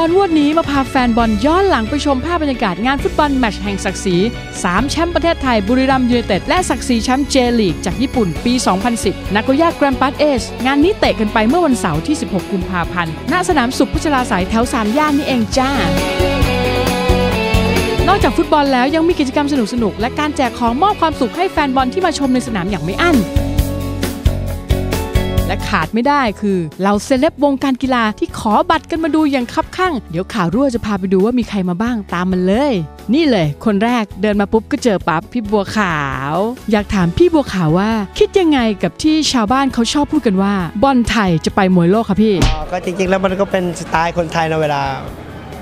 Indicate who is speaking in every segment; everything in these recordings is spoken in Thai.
Speaker 1: อนวดนี้มาพาแฟนบอลย้อนหลังไปชมภาพบรรยากาศงานฟุตบอลแมตช์แห่งศักดิ์ศรี 3 แชมป์ประเทศไทยบุรีรัมย์ยูไนเต็ดและศักดิ์ศรีแชมป์เจลีกจากญี่ปุ่นปี 2010 นาโกย่าแกรมปัสเอส งานนี้เตะกันไปเมื่อวันเสาร์ที่ 16 กุมภาพันธ์ ณ สนามสุขพัชราสายแถวสามย่านนี่เองจ้านอกจากฟุตบอลแล้วยังมีกิจกรรมสนุกๆ และการแจกของมอบความสุขให้แฟนบอลที่มาชมในสนามอย่างไม่อั้น ขาดไม่ได้คือเหล่าเซเลบวงการกีฬาที่ขอบัตรกันมาดูอย่างคับข้าง เดี๋ยวข่าวรั่วจะพาไปดูว่ามีใครมาบ้างตามมันเลย นี่เลย คนแรกเดินมาปุ๊บก็เจอปั๊บพี่บัวขาว อยากถามพี่บัวขาวว่า คิดยังไงกับที่ชาวบ้านเขาชอบพูดกันว่าบอลไทยจะไปมวยโลกครับพี่
Speaker 2: ก็จริงๆ แล้วมันก็เป็นสไตล์คนไทยในเวลา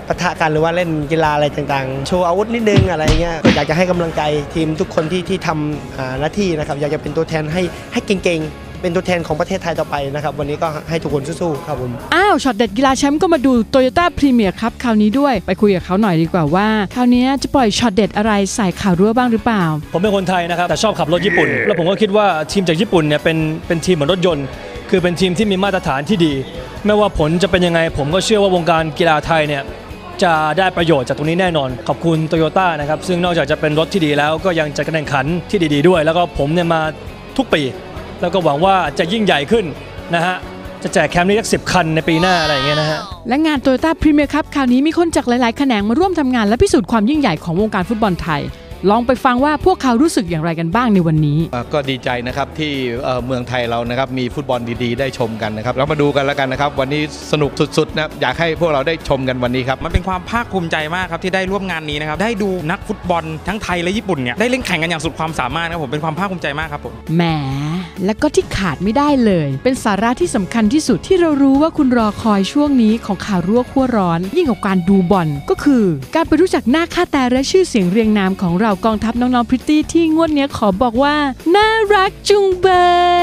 Speaker 2: ปะทะกันหรือว่าเล่นกีฬาอะไรต่างๆ โชว์อาวุธนิดนึงอะไรเงี้ยก็อยากจะให้กำลังใจทีมทุกคนที่ที่ทำอ่าหน้าที่นะครับอยากจะเป็นตัวแทนให้ให้เก่งๆ เป็นตัวแทนของประเทศไทยต่อไปนะครับ วันนี้ก็ให้ทุกคนสู้ๆครับผม
Speaker 1: อ้าวช็อตเด็ดกีฬาแชมป์ก็มาดูโตโยต้าพรีเมียร์ครับคราวนี้ด้วยไปคุยกับเขาหน่อยดีกว่าว่า คราวนี้จะปล่อยช็อตเด็ดอะไรใส่ข่าวรั่วบ้างหรือเปล่า
Speaker 3: ผมเป็นคนไทยนะครับ แต่ชอบขับรถญี่ปุ่น แล้วผมก็คิดว่าทีมจากญี่ปุ่นเนี่ยเป็นเป็นทีมเหมือนรถยนต์ คือเป็นทีมที่มีมาตรฐานที่ดี ไม่ว่าผลจะเป็นยังไง ผมก็เชื่อว่าวงการกีฬาไทยเนี่ยจะได้ประโยชน์จากตรงนี้แน่นอน ขอบคุณโตโยต้านะครับซึ่งนอกจากจะเป็นรถที่ดีแล้วก็ยังจัดการแข่งขันที่ดี ๆด้วย แล้วก็ผมเนี่ยมาทุกปี แล้วก็หวังว่าจะยิ่งใหญ่ขึ้นนะฮะจะแจกแคมป์นี้สักสิบคันในปีหน้าอะไรอย่างเงี้ยนะฮะ
Speaker 1: และงานโตโยต้าพรีเมียร์ครับคราวนี้มีคนจากหลาย ๆ แขนงมาร่วมทำงานและพิสูจน์ความยิ่งใหญ่ของวงการฟุตบอลไทย ลองไปฟังว่าพวกเขารู้สึกอย่างไรกันบ้างในวันนี้
Speaker 4: เอ่อก็ดีใจนะครับที่เอ่อเมืองไทยเรานะครับมีฟุตบอลดี ๆ ได้ชมกันนะครับเรามาดูกันแล้วกันนะครับ วันนี้สนุกสุด ๆ นะครับอยากให้พวกเราได้ชมกันวันนี้ครับ
Speaker 5: มันเป็นความภาคภูมิใจมากครับที่ได้ร่วมงานนี้นะครับได้ดูนักฟุตบอลทั้งไทยและญี่ปุ่นเนี่ยได้เล่นแข่งกันอย่างสุดความสามารถนะครับผมเป็นความภาคภูมิใจมากครับผม
Speaker 1: แหม แล้วก็ที่ขาดไม่ได้เลย เป็นสาระที่สำคัญที่สุดที่เรารู้ว่าคุณรอคอยช่วงนี้ของข่าวรั่วขั้วร้อน ยิ่งกว่าการดูบอลก็คือ การไปรู้จักหน้าค่าแต่และชื่อเสียงเรียงนามของเรากองทัพน้องๆพริตตี้ที่งวดเนี้ยขอบอกว่า น่ารักจุงเบ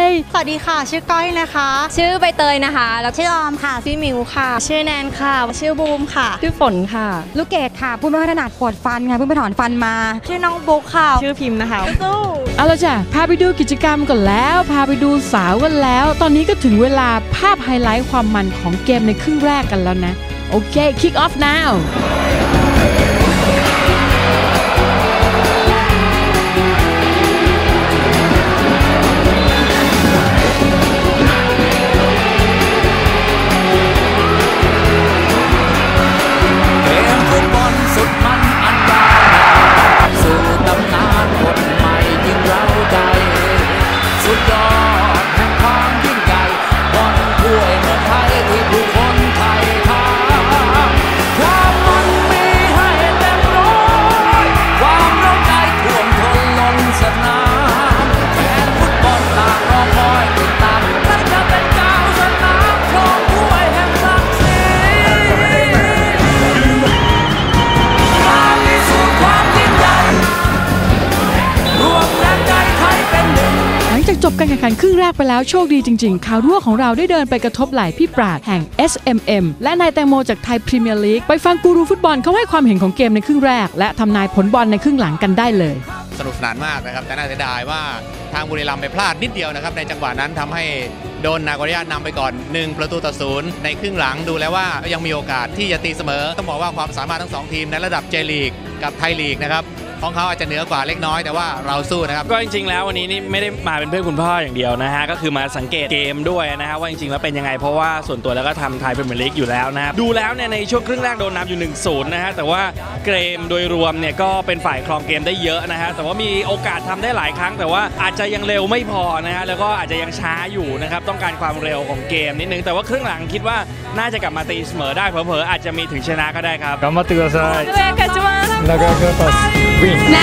Speaker 1: ย
Speaker 6: สวัสดีค่ะ ชื่อก้อยนะคะ
Speaker 7: ชื่อใบเตยนะคะ แล้ว
Speaker 6: ชื่อออมค่ะ
Speaker 7: ชื่อมิวค่ะ
Speaker 6: ชื่อแนนค่ะ ชื่อบูมค่ะ
Speaker 7: ชื่อฝนค่ะ
Speaker 6: ลูกเกดค่ะพูดไม่ค่อยถนัดปวดฟันค่ะเพิ่งไปถอนฟันมา ชื่อน้องบุ๊กค่ะ
Speaker 7: ชื่อพิมพ์นะคะ
Speaker 6: สู้
Speaker 1: เอาละจ้ะพาไปดูกิจกรรมก่อนแล้วแล้วพาไปดูสาวกันแล้ว ตอนนี้ก็ถึงเวลาภาพไฮไลท์ความมันของเกมในครึ่งแรกกันแล้วนะ โอเค kick off now
Speaker 8: จากจ
Speaker 1: บการแข่งขันครึ่งแรกไปแล้วโชคดีจริงๆข่าวรั่วของเราได้เดินไปกระทบไหล่พี่ปราดแห่ง SMM และนายแตงโมจากไทยพรีเมียร์ลีกไปฟังกูรูฟุตบอลเขาให้ความเห็นของเกมในครึ่งแรก และทำนายผลบอลในครึ่งหลังกันได้เลย
Speaker 9: สนุกสนานมากนะครับ แต่น่าเสียดายว่าทางบุรีรัมย์ไปพลาดนิดเดียวนะครับในจังหวะนั้นทำให้โดนนาโกริยานำไปก่อน 1 ประตูต่อศูนย์ในครึ่งหลังดูแล้วว่ายังมีโอกาสที่จะตีเสมอ ต้องบอกว่าความสามารถทั้งสองทีมในระดับเจลีกกับไทยลีกนะครับ ของเขาอาจจะเหนือกว่าเล็กน้อยแต่ว่าเราสู้นะครับ
Speaker 5: ก็จริงๆแล้ววันนี้นี่ไม่ได้มาเป็นเพื่อนคุณพ่ออย่างเดียวนะฮะก็คือมาสังเกตเกมด้วยนะฮะว่าจริงๆแล้วเป็นยังไงเพราะว่าส่วนตัวแล้วก็ทำไทยเป็นเมลิกอยู่แล้วนะดูแล้วเนี่ยในช่วงครึ่งแรกโดนนำอยู่1นูนย์นะฮะแต่ว่าเกมโดยรวมเนี่ยก็เป็นฝ่ายครองเกมได้เยอะนะฮะแต่ว่ามีโอกาสทำได้หลายครั้ง แต่ว่าอาจจะยังเร็วไม่พอนะฮะแล้วก็อาจจะยังช้าอยู่นะครับต้องการความเร็วของเกมนิดนึงแต่ว่าครึ่งหลังคิดว่าน่าจะกลับมาตีเสมอได้เผลอๆอาจจะมีถึงชนะก็ได้ครับ
Speaker 3: กลับมาตีก็ไแล้
Speaker 7: วก็เพื่อปิ้งน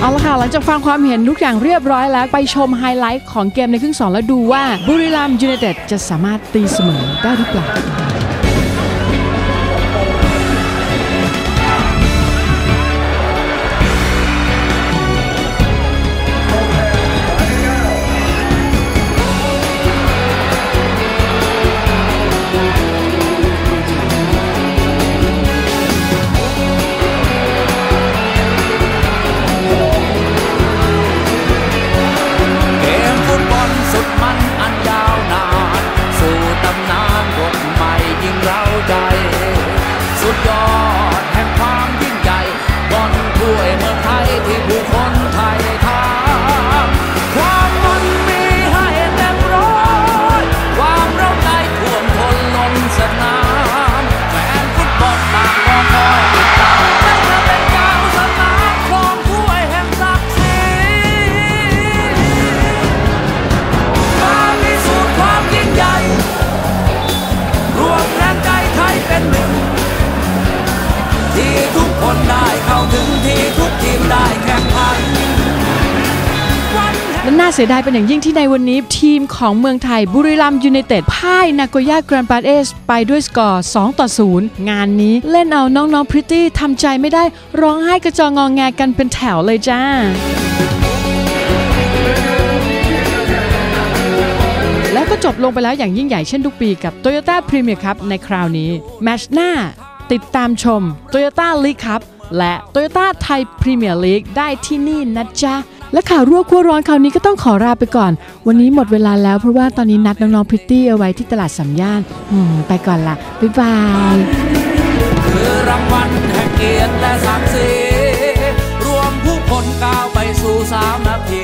Speaker 1: เอาละค่ะหลังจากฟังความเห็นทุกอย่างเรียบร้อยแล้วไปชมไฮไลท์ของเกมในครึ่งสองแล้วดูว่าบุรีรัมย์ยูไนเต็ดจะสามารถตีเสมอได้หรือเปล่า
Speaker 8: die. และน่า
Speaker 1: เสียดายเป็นอย่างยิ่งที่ในวันนี้ ทีมของเมืองไทยบุรีรัมย์ยูไนเต็ดพ่ายนาโกย่าแกรนด์ปาเอสไปด้วยสกอร์ 2 ต่อ 0 งานนี้เล่นเอาน้องๆพริตตี้ทำใจไม่ได้ร้องไห้กระจองงองแงกันเป็นแถวเลยจ้าแล้วก็จบลงไปแล้วอย่างยิ่งใหญ่เช่นทุกปีกับ Toyota Premier Cup ในคราวนี้ แมชหน้า ติดตามชม Toyota League Cup และ Toyota Thai Premier League ได้ที่นี่นะจ๊ะ และข่าวรั่วคั่วร้อนคราวนี้ก็ต้องขอลาไปก่อน วันนี้หมดเวลาแล้วเพราะว่าตอนนี้นัดน้องๆพริตตี้เอาไว้ที่ตลาดสัมย่านไปก่อนละบ๊ายบาย
Speaker 8: คือรางวัลแห่งเกียรติและศักดิ์ศรีรวมผู้คนก้าวไปสู่สามนาที